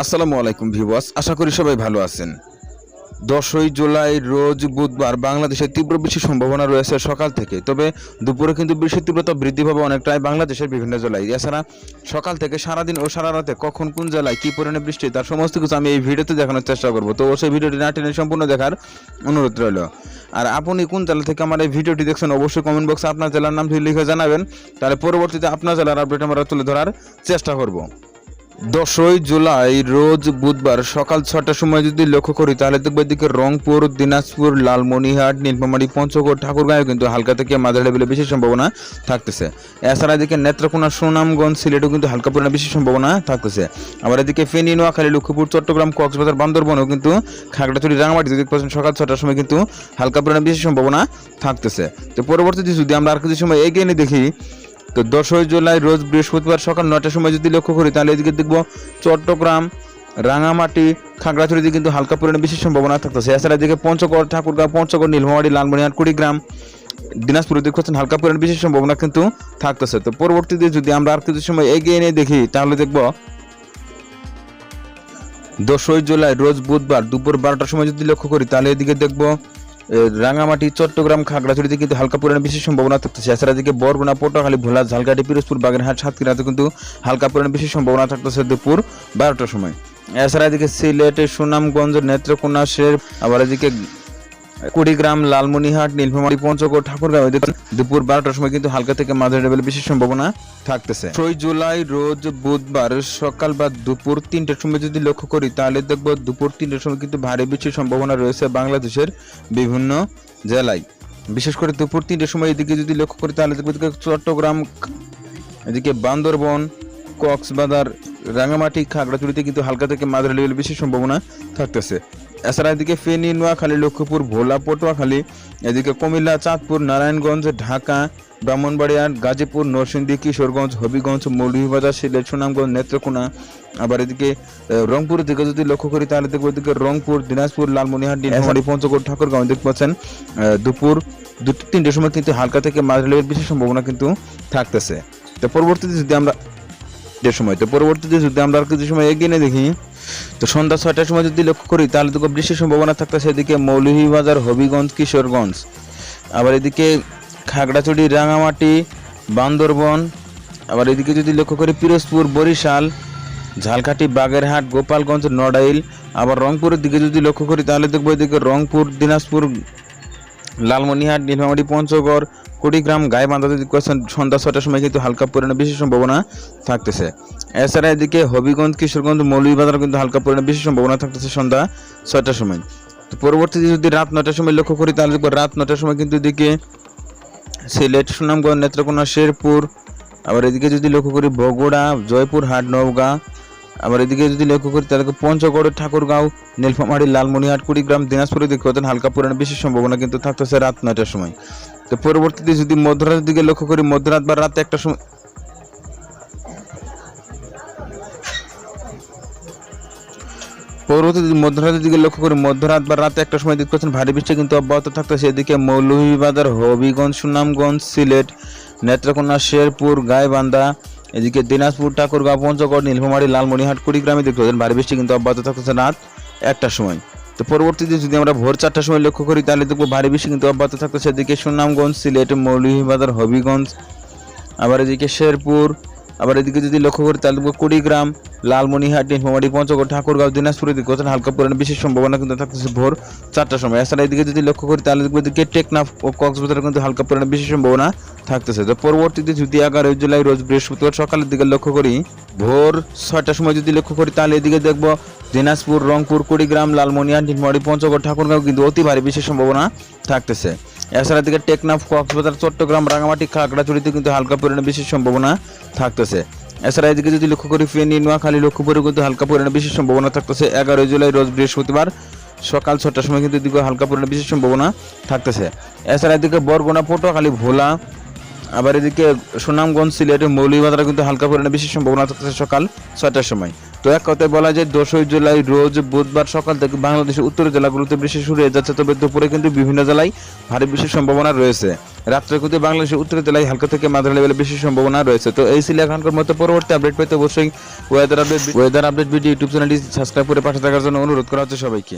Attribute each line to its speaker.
Speaker 1: আসসালামু আলাইকুম ভিউয়ার্স, আশা করি সবাই ভালো আছেন। দশই জুলাই রোজ বুধবার বাংলাদেশে তীব্র বৃষ্টির সম্ভাবনা রয়েছে সকাল থেকে। তবে দুপুরে কিন্তু বৃষ্টির তীব্রতা বৃদ্ধি পাবে অনেকটাই বাংলাদেশের বিভিন্ন জেলায়। এছাড়া সকাল থেকে সারাদিন ও সারা রাতে কখন কোন জেলায় কী পরিমাণে বৃষ্টি, তার সমস্ত কিছু আমি এই ভিডিওতে দেখানোর চেষ্টা করব। তো সেই ভিডিওটি না টেনে সম্পূর্ণ দেখার অনুরোধ রইল। আর আপনি কোন জেলা থেকে আমার এই ভিডিওটি দেখছেন, অবশ্যই কমেন্ট বক্সে আপনার জেলার নামটি লিখে জানাবেন। তাহলে পরবর্তীতে আপনার জেলার আপডেট আমরা তুলে ধরার চেষ্টা করব। দশই জুলাই রোজ বুধবার সকাল ছটার সময় যদি লক্ষ্য করি, তাহলে দেখব এদিকে রংপুর, দিনাজপুর, লালমনিহাট, নীলফামারী, পঞ্চগড় ঠাকুরগাঁও কিন্তু হালকা থেকে মাঝারি লেভেলে বেশি সম্ভাবনা থাকতেছে। এছাড়া এদিকে নেত্রকোনা, সুনামগঞ্জ, সিলেটও কিন্তু হালকা পরিমাণে বেশি সম্ভাবনা থাকতেছে। আবার এদিকে ফেনী, নোয়াখালী, লক্ষ্মীপুর, চট্টগ্রাম, কক্সবাজার, বান্দরবনেও কিন্তু খাগড়াছড়ি রাঙামাটি যদি পাচ্ছেন সকাল ছটার সময় কিন্তু হালকা পরিমাণে বেশি সম্ভাবনা থাকতেছে। তো পরবর্তীতে যদি আমরা আর কিছু সময় এগিয়ে নিয়ে দেখি তো দশই জুলাই রোজ বৃহস্পতিবার সকাল নয়টার সময় যদি লক্ষ্য করি, তাহলে এদিকে দেখব চট্টগ্রাম, রাঙামাটি খাগড়াছড়িতে কিন্তু হালকা পরিমাণে বেশি সম্ভাবনা থাকতেছে। এছাড়া এদিকে পঞ্চগড়, ঠাকুরগাঁও, পঞ্চগড় নীলমারি লালমনিহাট কুড়িগ্রাম, দিনাজপুর দিক হচ্ছেন হালকা পরিমাণে বেশি সম্ভাবনা কিন্তু থাকতেছে। তো পরবর্তীতে যদি আমরা আর কিছু সময় এগিয়ে নিয়ে দেখি, তাহলে দেখব দশই জুলাই রোজ বুধবার দুপুর বারোটার সময় যদি লক্ষ্য করি, তাহলে এদিকে দেখব রাঙামাটি চট্টগ্রাম, খাগড়াছড়িতে কিন্তু হালকা পরিমাণে বেশি সম্ভাবনা থাকতেছে। এছাড়া দিকে বরগুনা, পটুয়াখালী, ভোলা ঝালকাটি পিরোজপুর, বাগেরহাট, সাতক্ষীরাতে কিন্তু হালকা পরিমাণে বেশি সম্ভাবনা থাকতেছে দুপুর বারোটার সময়। এছাড়া এদিকে সিলেটে, সুনামগঞ্জ, নেত্রকোনা, শের, আবার এদিকে কুড়িগ্রাম লালমনিহাট নীলফামারী, পঞ্চগড়, ঠাকুরগাঁও দুপুর বারোটার সময় কিন্তু হালকা থেকে মাঝারি লেভেলে বেশি সম্ভাবনা থাকতেছে। ছয় জুলাই রোজ বুধবার সকাল বা দুপুর তিনটার সময় যদি লক্ষ্য করি, তাহলে দেখব দুপুর তিনটার সময় কিন্তু ভারী বৃষ্টির সম্ভাবনা রয়েছে বাংলাদেশের বিভিন্ন জেলায়। বিশেষ করে দুপুর তিনটার সময় এদিকে যদি লক্ষ্য করি, তাহলে দেখব চট্টগ্রাম, এদিকে বান্দরবন, কক্সবাজার রাঙামাটি খাগড়াছড়িতে কিন্তু হালকা থেকে মাঝারি লেভেলে বেশি সম্ভাবনা থাকতেছে। এছাড়া এদিকে ফেনী নোয়াখালী লক্ষ্মীপুর ভোলা পটুয়াখালী এদিকে কুমিল্লা চাঁদপুর নারায়ণগঞ্জ ঢাকা ব্রাহ্মণবাড়িয়া গাজীপুর নরসিংদী কিশোরগঞ্জ হবিগঞ্জ মৌলভীবাজার সিলেট সুনামগঞ্জ নেত্রকোনা। আবার এদিকে আহ, রংপুরের দিকে যদি লক্ষ্য করি তাহলে দেখব এদিকে রংপুর দিনাজপুর লালমনিহাট নীলফামারী পঞ্চগড় ঠাকুরগাঁও দেখতে পাচ্ছেন দুপুর দুটো তিনটের সময় কিন্তু হালকা থেকে মাঝারি লেভেলের বেশি সম্ভাবনা কিন্তু থাকতেছে। তো পরবর্তীতে যদি আমরা যে সময়, তো পরবর্তীতে যদি আমরা আর কিছু সময় এগিয়ে দেখি, তো সন্ধ্যা ছয়টার সময় যদি লক্ষ্য করি, তাহলে তো বৃষ্টির সম্ভাবনা থাকতেছে এদিকে মৌলভীবাজার, হবিগঞ্জ, কিশোরগঞ্জ। আবার এদিকে খাগড়াছড়ি, রাঙামাটি, বান্দরবন। আবার এদিকে যদি লক্ষ্য করি, পিরোজপুর, বরিশাল, ঝালকাঠি, বাগেরহাট, গোপালগঞ্জ, নড়াইল। আবার রংপুরের দিকে যদি লক্ষ্য করি, তাহলে দেখব এদিকে রংপুর, দিনাজপুর লালমনিহাট নীলফামারী, পঞ্চগড় কুড়িগ্রাম যদি কোয়েশ্চেন সন্ধ্যা ছটার সময় কিন্তু হালকা পরিমাণে বেশি সম্ভাবনা থাকতেছে। এছাড়া এদিকে হবিগঞ্জ, কিশোরগঞ্জ মৌলভীবাজার কিন্তু হালকা পরিমাণে বেশি সম্ভাবনা থাকতেছে সন্ধ্যা ছয়টার সময়। তো পরবর্তীতে যদি রাত নটার সময় লক্ষ্য করি, তাহলে রাত নটার সময় কিন্তু এদিকে সিলেট, সুনামগঞ্জ, নেত্রকোনা, শেরপুর, আবার এদিকে যদি লক্ষ্য করি বগুড়া, জয়পুরহাট, নওগাঁ, আবার এদিকে যদি লক্ষ্য করি, তাহলে পঞ্চগড়, ঠাকুরগাঁও, নীলফামারী লালমনিহাট কুড়িগ্রাম দিনাজপুরের দিকে হতেন হালকা পরিমাণে বেশি সম্ভাবনা কিন্তু থাকতেছে রাত নয়টার সময়। তো পরবর্তীতে যদি মধ্যরাতের দিকে লক্ষ্য করি, মধ্যরাত বা রাত একটা সময় পরবর্তী মধ্যরাতের দিকে লক্ষ্য করি, মধ্যরাত বা রাতে একটা সময় দেখতে পাচ্ছেন, ভারী বৃষ্টি কিন্তু অব্যাহত থাকতেছে। সেদিকে মৌলভীবাজার, হবিগঞ্জ, সুনামগঞ্জ, সিলেট, নেত্রকোনা, শেরপুর, গাইবান্ধা, এদিকে দিনাজপুর, ঠাকুরগাঁও, পঞ্চগড়, নীলফামারী, লালমনিহাট, কুড়িগ্রামে দেখতে পাচ্ছেন, ভারী বৃষ্টি কিন্তু অব্যাহত থাকতেছে রাত একটার সময়। তো পরবর্তীতে যদি আমরা ভোর চারটার সময় লক্ষ্য করি, তাহলে দেখব ভারী বৃষ্টি কিন্তু অব্যাহত থাকতো সেদিকে সুনামগঞ্জ, সিলেট, মৌলভীবাজার, হবিগঞ্জ, আবার এদিকে শেরপুর আবার এদিকে যদি লক্ষ্য করি, তাহলে কুড়িগ্রাম, লালমনিহাট, নীলফামারী, পঞ্চগড়, ঠাকুরগাঁও দিনাজপুরের দিকে কোথাও হালকা পরিমাণে বিশেষ সম্ভাবনা কিন্তু থাকতেছে ভোর চারটার সময়। এছাড়া এদিকে যদি লক্ষ্য করি, তাহলে দেখব এদিকে টেকনাফ ও কক্সবাজারে কিন্তু হালকা পরিমাণে বিশেষ সম্ভাবনা থাকতেছে। তো পরবর্তীতে যদি এগারোই জুলাই রোজ বৃহস্পতিবার সকালের দিকে লক্ষ্য করি, ভোর ছয়টার সময় যদি লক্ষ্য করি, তাহলে এদিকে দেখব দিনাজপুর, রংপুর, কুড়িগ্রাম, লালমনিহাট, নীলফামারী, পঞ্চগড়, ঠাকুরগাঁও কিন্তু অতি ভারী বিশেষ সম্ভাবনা থাকতেছে। এছাড়া দিকে টেকনাফ, কক্সবাজার, চট্টগ্রাম রাঙামাটি খাগড়াছড়িতে কিন্তু হালকা পরিমাণে বেশি সম্ভাবনা থাকতেছে। এছাড়া এদিকে যদি লক্ষ্য করি ফেনী নোয়াখালী লক্ষ্যপুরে কিন্তু হালকা পরিমাণে বেশি সম্ভাবনা থাকতেছে। এগারোই জুলাই, রোজ বৃহস্পতিবার সকাল ছটার সময় কিন্তু এদিকে হালকা পরিমাণে বেশি সম্ভাবনা থাকতেছে। এছাড়া এদিকে বরগুনা, পটুয়াখালী, ভোলা আবার এদিকে সুনামগঞ্জ সিলেট মৌলভীবাজারে কিন্তু হালকা পরিমাণে বেশি সম্ভাবনা থাকতেছে সকাল ছয়টার সময়। তো এক কথায় বলা যায় দশই জুলাই রোজ বুধবার সকাল থেকে বাংলাদেশের উত্তর জেলাগুলোতে বৃষ্টি শুরু হয়ে যাচ্ছে, তবে দুপুরে কিন্তু বিভিন্ন জেলায় ভারী বৃষ্টির সম্ভাবনা রয়েছে। রাত্রে কিন্তু বাংলাদেশের উত্তর জেলায় হালকা থেকে মাঝারি লেভেলে বেশি সম্ভাবনা রয়েছে। তো এই ছিল এখনকার মতো পরবর্তী আপডেট পেতে অবশ্যই weather update weather update video YouTube চ্যানেলটি সাবস্ক্রাইব করে পাশে থাকার জন্য অনুরোধ করা হচ্ছে সবাইকে।